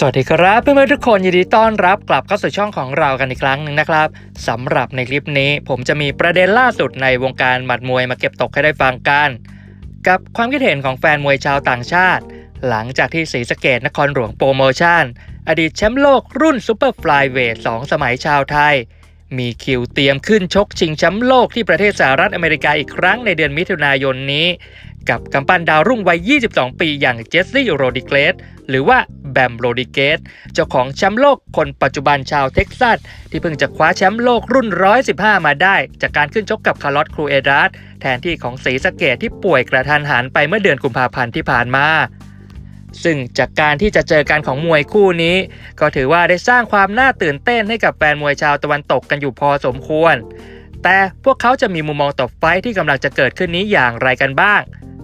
สวัสดีครับเพื่อนๆทุกคนยินดีต้อนรับกลับเข้าสู่ช่องของเรากันอีกครั้งหนึ่งนะครับสำหรับในคลิปนี้ผมจะมีประเด็นล่าสุดในวงการหมัดมวยมาเก็บตกให้ได้ฟังกัน กับความคิดเห็นของแฟนมวยชาวต่างชาติ หลังจากที่ศรีสะเกดนครหลวงโปรโมชั่น อดีตแชมป์โลกรุ่นซูเปอร์ฟลายเวท2สมัยชาวไทย มีคิวเตรียมขึ้นชกชิงแชมป์โลกที่ประเทศสหรัฐอเมริกาอีกครั้งในเดือนมิถุนายนนี้ กับกำปั้นดาวรุ่งวัย 22 ปีอย่างเจสซี่โรดิเกสหรือว่าแบมโรดิเกสเจ้าของแชมป์โลกคนปัจจุบันชาวเท็กซัส ที่เพิ่งจะคว้าแชมป์โลกรุ่น 115 มาได้ จากการขึ้นชกกับคาร์ลอสครูเอรัสแทนที่ของศรีสเกดที่ป่วยกระทันหันไปเมื่อเดือนกุมภาพันธ์ที่ผ่านมาซึ่งจากการที่จะเจอกันของมวยคู่นี้ ก็ถือว่าได้สร้างความน่าตื่นเต้นให้กับแฟนมวยชาวตะวันตกกันอยู่พอสมควร แต่พวกเขาจะมีมุมมองต่อไฟที่กำลังจะเกิดขึ้นนี้อย่างไรกันบ้าง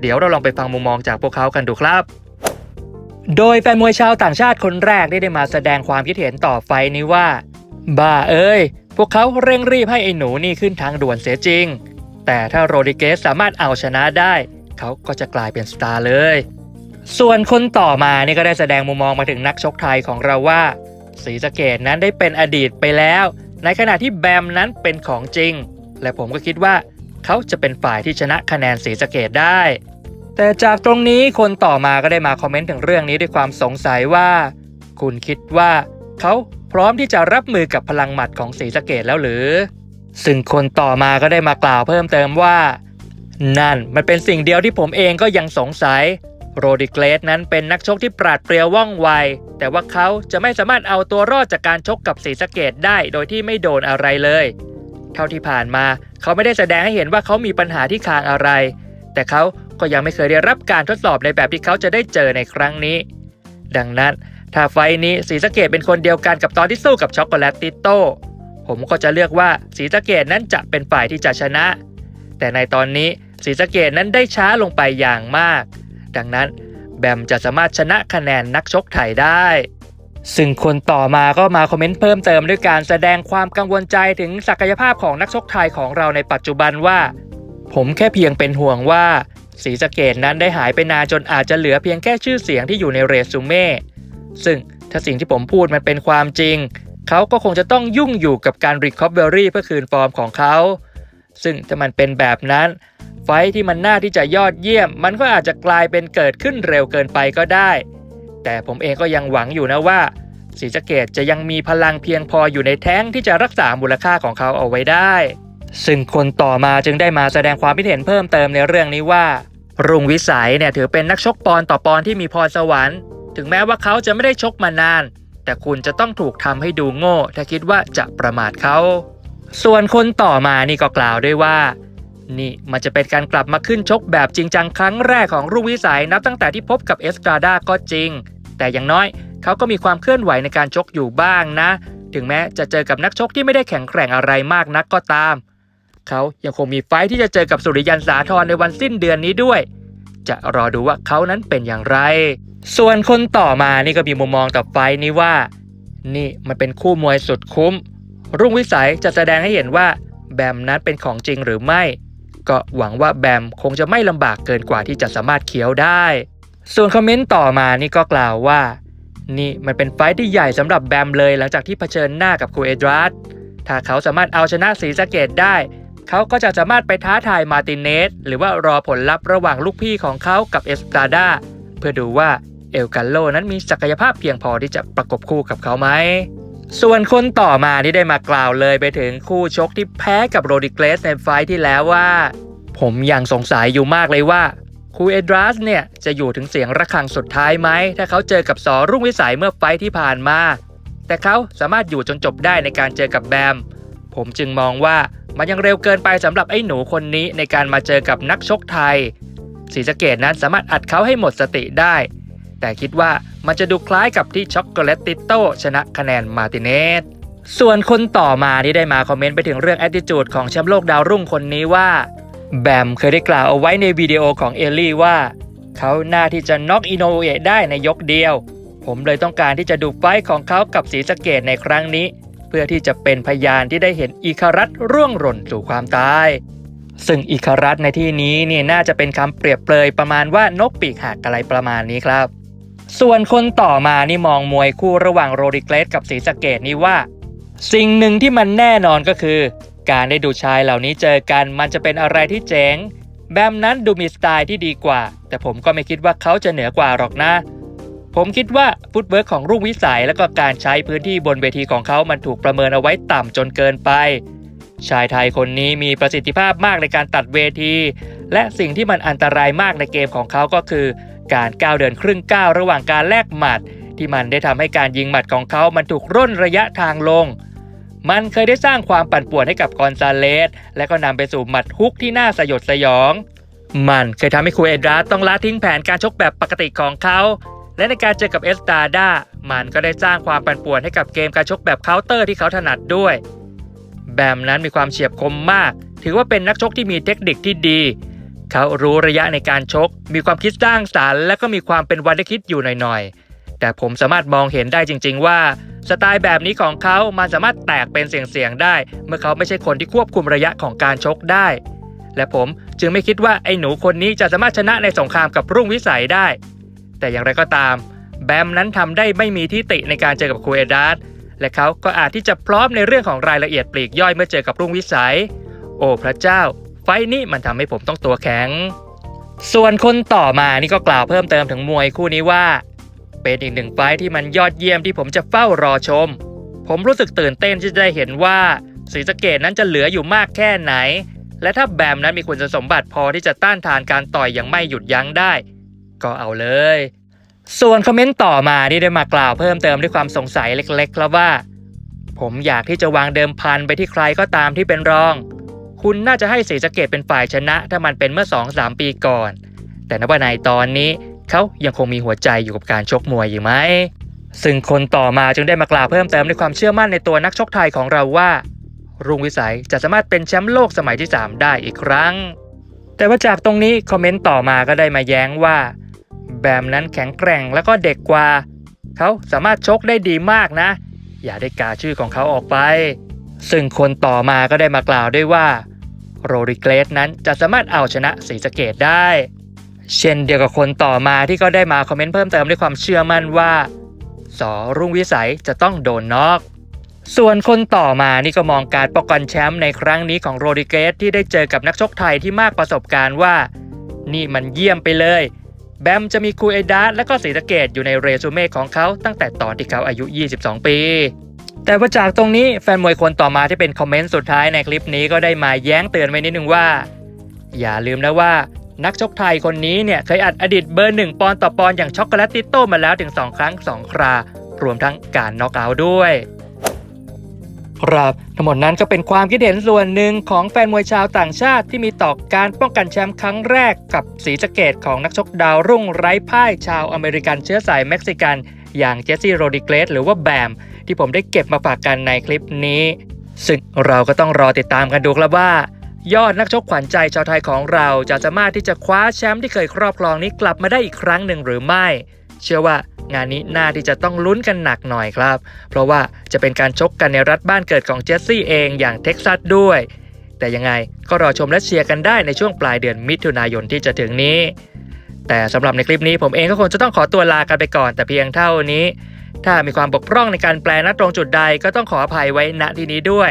เดี๋ยวเราลองไปฟังมุมมองจากพวกเขากันดูครับ โดยแฟนมวยชาวต่างชาติคนแรกได้ได้มาแสดงความคิดเห็นต่อไฟนี้ว่า บ้าเอ้ย พวกเขาเร่งรีบให้ไอ้หนูนี่ขึ้นทางด่วนเสียจริง แต่ถ้าโรดิเกสสามารถเอาชนะได้ เขาก็จะกลายเป็นสตาร์เลย ส่วนคนต่อมานี่ก็ได้แสดงมุมมองมาถึงนักชกไทยของเราว่าศรีสะเกดนั้นได้เป็นอดีตไปแล้ว ในขณะที่แบมนั้นเป็นของจริง และผมก็คิดว่า เขาจะเป็นฝ่ายที่ชนะคะแนนศรีสะเกดได้ แต่จากตรงนี้คนต่อมาก็ได้มาคอมเมนต์ถึงเรื่องนี้ด้วยความสงสัยว่า คุณคิดว่าเขาพร้อมที่จะรับมือกับพลังหมัดของศรีสะเกดแล้วหรือ ซึ่งคนต่อมาก็ได้มากล่าวเพิ่มเติมว่า นั่นมันเป็นสิ่งเดียวที่ผมเองก็ยังสงสัยโรดิเกรสนั้นเป็นนักชกที่ปราดเปรียวว่องไว แต่ว่าเขาจะไม่สามารถเอาตัวรอดจากการชกกับศรีสะเกดได้โดยที่ไม่โดนอะไรเลย เท่าที่ผ่านมา เขาไม่ได้แสดงให้เห็นว่าเขามีปัญหาที่คางอะไร แต่เขาก็ยังไม่เคยได้รับการทดสอบในแบบที่เขาจะได้เจอในครั้งนี้ ดังนั้นถ้าไฟนี้ศรีสะเกดเป็นคนเดียวกันกับตอนที่สู้กับช็อกโกแลตติโต้ผมก็จะเลือกว่าศรีสะเกดนั้นจะเป็นฝ่ายที่จะชนะ แต่ในตอนนี้ศรีสะเกดนั้นได้ช้าลงไปอย่างมาก ดังนั้นแบมจะสามารถชนะคะแนนนักชกไทยได้ ซึ่งคนต่อมาก็มาคอมเมนต์เพิ่มเติมด้วยการแสดงความกังวลใจถึงศักยภาพของนักชกไทยของเราในปัจจุบันว่า ผมแค่เพียงเป็นห่วงว่าศรีสะเกดนั้นได้หายไปนานจนอาจจะเหลือเพียงแค่ชื่อเสียงที่อยู่ในเรซูเม่ซึ่งถ้าสิ่งที่ผมพูดมันเป็นความจริง เขาก็คงจะต้องยุ่งอยู่กับการรีคอ v เ r อรี่เพื่อคืนฟอร์มของเขา ซึ่งถ้ามันเป็นแบบนั้น ไฟที่มันน่าที่จะยอดเยี่ยม มันก็อาจจะกลายเป็นเกิดขึ้นเร็วเกินไปก็ได้ แต่ผมเองก็ยังหวังอยู่นะว่าศรีสะเกดจะยังมีพลังเพียงพออยู่ในแท้งที่จะรักษามูลค่าของเขาเอาไว้ได้ ซึ่งคนต่อมาจึงได้มาแสดงความคิดเห็นเพิ่มเติมในเรื่องนี้ว่า รุ่งวิสัยเนี่ยถือเป็นนักชกปอนต่อปอนที่มีพรสวรรค์ ถึงแม้ว่าเขาจะไม่ได้ชกมานาน แต่คุณจะต้องถูกทำให้ดูโง่ ถ้าคิดว่าจะประมาทเขา ส่วนคนต่อมานี่ก็กล่าวด้วยว่า นี่มันจะเป็นการกลับมาขึ้นชกแบบจริงจังครั้งแรกของรุ่งวิสัยนับตั้งแต่ที่พบกับเอสตราดาก็จริง แต่อย่างน้อยเขาก็มีความเคลื่อนไหวในการชกอยู่บ้างนะ ถึงแม้จะเจอกับนักชกที่ไม่ได้แข็งแกร่งอะไรมากนักก็ตาม เขายังคงมีไฟที่จะเจอกับสุริยันสาธรในวันสิ้นเดือนนี้ด้วย จะรอดูว่าเขานั้นเป็นอย่างไร ส่วนคนต่อมานี่ก็มีมุมมองต่อไฟนี้ว่า นี่มันเป็นคู่มวยสุดคุ้ม รุ่งวิสัยจะแสดงให้เห็นว่าแบมนั้นเป็นของจริงหรือไม่ ก็หวังว่าแบมคงจะไม่ลำบากเกินกว่าที่จะสามารถเคี้ยวได้ ส่วนคอมเมนต์ต่อมานี่ก็กล่าวว่า นี่มันเป็นไฟที่ใหญ่สำหรับแบมเลยหลังจากที่เผชิญหน้ากับครูเอดรัสถ้าเขาสามารถเอาชนะศรีสะเกดได้ เขาก็จะสามารถไปท้าทายมาตินเนส หรือว่ารอผลลัพธ์ระหว่างลูกพี่ของเขากับเอสตาดาเพื่อดูว่าเอลกันโลนั้นมีศักยภาพเพียงพอที่จะประกบคู่กับเขาไหม ส่วนคนต่อมาที่ได้มากล่าวเลยไปถึงคู่ชกที่แพ้กับโรดิเกรสในไฟที่แล้วว่า ผมยังสงสัยอยู่มากเลยว่า คูเอดรัสเนี่ยจะอยู่ถึงเสียงระฆังสุดท้ายไหม ถ้าเขาเจอกับสอรุ่งวิสัยเมื่อไฟที่ผ่านมา แต่เขาสามารถอยู่จนจบได้ในการเจอกับแบม ผมจึงมองว่ามันยังเร็วเกินไปสำหรับไอ้หนูคนนี้ในการมาเจอกับนักชกไทยศรีสเกดนั้นสามารถอัดเขาให้หมดสติได้ แต่คิดว่ามันจะดูคล้ายกับที่ช็อกโกแลตติโต้ชนะคะแนนมาติเนสส่วนคนต่อมาที่ได้มาคอมเมนต์ไปถึงเรื่อง attitude ของแชมป์โลกดาวรุ่งคนนี้ว่า แบมเคยได้กล่าวเอาไว้ในวิดีโอของเอลลี่ว่า เขาหน้าที่จะน็อกอินโนเอะได้ในยกเดียว ผมเลยต้องการที่จะดูไฟของเขากับศรีสะเกดในครั้งนี้ เพื่อที่จะเป็นพยานที่ได้เห็นอิคารัตร่วงหล่นสู่ความตาย ซึ่งอิคารัตในที่นี้เนี่ยน่าจะเป็นคำเปรียบเปรยประมาณว่านกปีกหักอะไรประมาณนี้ครับ ส่วนคนต่อมานี่มองมวยคู่ระหว่างโรดิเกรสกับศรีสะเกดนี่ว่า สิ่งหนึ่งที่มันแน่นอนก็คือ การได้ดูชายเหล่านี้เจอกันมันจะเป็นอะไรที่เจ๋ง แบมนั้นดูมีสไตล์ที่ดีกว่า แต่ผมก็ไม่คิดว่าเขาจะเหนือกว่าหรอกนะ ผมคิดว่าฟุตเวิร์กของรุ่งวิสัยและก็การใช้พื้นที่บนเวทีของเขามันถูกประเมินเอาไว้ต่ำจนเกินไป ชายไทยคนนี้มีประสิทธิภาพมากในการตัดเวที และสิ่งที่มันอันตรายมากในเกมของเขาก็คือ การก้าวเดินครึ่งก้าวระหว่างการแลกหมัด ที่มันได้ทำให้การยิงหมัดของเขามันถูกร่นระยะทางลง มันเคยได้สร้างความปั่นป่วนให้กับกอนซาเลส และก็นำไปสู่หมัดฮุกที่น่าสยดสยอง มันเคยทำให้คูเอดราต้องละทิ้งแผนการชกแบบปกติของเขา และในการเจอกับเอสตาดามันก็ได้สร้างความปั่นป่วนให้กับเกมการชกแบบเคาน์เตอร์ที่เขาถนัดด้วย แบมนั้นมีความเฉียบคมมาก ถือว่าเป็นนักชกที่มีเทคนิคที่ดี เขารู้ระยะในการชก มีความคิดสร้างสารรค์และก็มีความเป็นวันคิดอยู่หน่อยๆ แต่ผมสามารถมองเห็นได้จริง ๆ ว่า สไตล์แบบนี้ของเขามันสามารถแตกเป็นเสียงๆได้ เมื่อเขาไม่ใช่คนที่ควบคุมระยะของการชกได้ และผมจึงไม่คิดว่าไอ้หนูคนนี้จะสามารถชนะในสงครามกับรุ่งวิสัยได้ แต่อย่างไรก็ตาม แบมนั้นทำได้ไม่มีที่ติในการเจอกับคูเอดาสและเขาก็อาจที่จะพร้อมในเรื่องของรายละเอียดปลีกย่อยเมื่อเจอกับรุ่งวิสัย โอ้พระเจ้า ไฟนี้มันทำให้ผมต้องตัวแข็ง ส่วนคนต่อมานี่ก็กล่าวเพิ่มเติมถึงมวยคู่นี้ว่า เป็นอีกหนึ่งไฟท์ที่มันยอดเยี่ยมที่ผมจะเฝ้ารอชม ผมรู้สึกตื่นเต้นที่จะได้เห็นว่าศรีสะเกดนั้นจะเหลืออยู่มากแค่ไหน และถ้าแบมนั้นมีคุณสมบัติพอที่จะต้านทานการต่อยอย่างไม่หยุดยั้งได้ ก็เอาเลย ส่วนคอมเมนต์ต่อมาที่ได้มากล่าวเพิ่มเติมด้วยความสงสัยเล็กๆครับว่า ผมอยากที่จะวางเดิมพันไปที่ใครก็ตามที่เป็นรอง คุณน่าจะให้ศรีสะเกดเป็นฝ่ายชนะ ถ้ามันเป็นเมื่อ2-3ปีก่อน แต่นับว่าในตอนนี้ เขายังคงมีหัวใจอยู่กับการชกมวยอยู่ไหม ซึ่งคนต่อมาจึงได้มากล่าวเพิ่มเติมด้วยความเชื่อมั่นในตัวนักชกไทยของเราว่า รุ่งวิสัยจะสามารถเป็นแชมป์โลกสมัยที่ 3 ได้อีกครั้ง แต่ว่าจากตรงนี้คอมเมนต์ต่อมาก็ได้มาแย้งว่า แบมนั้นแข็งแกร่งแล้วก็เด็กกว่า เขาสามารถชกได้ดีมากนะ อย่าได้กาชื่อของเขาออกไป ซึ่งคนต่อมาก็ได้มากล่าวด้วยว่าโรดิเกรสนั้นจะสามารถเอาชนะศรีสเกดได้ เช่นเดียวกับคนต่อมาที่ก็ได้มาคอมเมนต์เพิ่มเติมด้วยความเชื่อมั่นว่า สอรุ่งวิสัยจะต้องโดนน็อกส่วนคนต่อมานี่ก็มองการป้องกันแชมป์ในครั้งนี้ของโรดิเกสที่ได้เจอกับนักชกไทยที่มากประสบการณ์ว่า นี่มันเยี่ยมไปเลย แบมจะมีคูเอดาสและก็ศรีสะเกดอยู่ในเรซูเม่ของเขาตั้งแต่ตอนที่เขาอายุ 22 ปี แต่ว่าจากตรงนี้แฟนมวยคนต่อมาที่เป็นคอมเมนต์สุดท้ายในคลิปนี้ก็ได้มาแย้งเตือนไว้นิดนึงว่า อย่าลืมนะว่า นักชกไทยคนนี้เนี่ยเคยอัดอดีตเบอร์หนึ่งปอนด์ต่อปอนด์อย่างช็อกโกแลตติโต้มาแล้วถึง 2 ครั้ง 2 ครารวมทั้งการน็อกเอาท์ด้วย ครับทั้งหมดนั้นก็เป็นความคิดเห็นส่วนหนึ่งของแฟนมวยชาวต่างชาติที่มีต่อการป้องกันแชมป์ครั้งแรกกับสีสเกตของนักชกดาวรุ่งไร้พ่ายชาวอเมริกันเชื้อสายเม็กซิกัน อย่างเจสซี่โรดิเกรสหรือว่าแบมที่ผมได้เก็บมาฝากกันในคลิปนี้ ซึ่งเราก็ต้องรอติดตามกันดูครับว่า ยอดนักชกขวัญใจชาวไทยของเราจะสามารถที่จะคว้าแชมป์ที่เคยครอบครองนี้กลับมาได้อีกครั้งหนึ่งหรือไม่ เชื่อว่างานนี้น่าที่จะต้องลุ้นกันหนักหน่อยครับ เพราะว่าจะเป็นการชกกันในรัฐบ้านเกิดของเจสซี่เองอย่างเท็กซัสด้วย แต่ยังไงก็รอชมและเชียร์กันได้ในช่วงปลายเดือนมิถุนายนที่จะถึงนี้ แต่สำหรับในคลิปนี้ผมเองก็คงจะต้องขอตัวลากันไปก่อน แต่เพียงเท่านี้ ถ้ามีความบกพร่องในการแปลณตรงจุดใดก็ต้องขออภัยไว้ณที่นี้ด้วย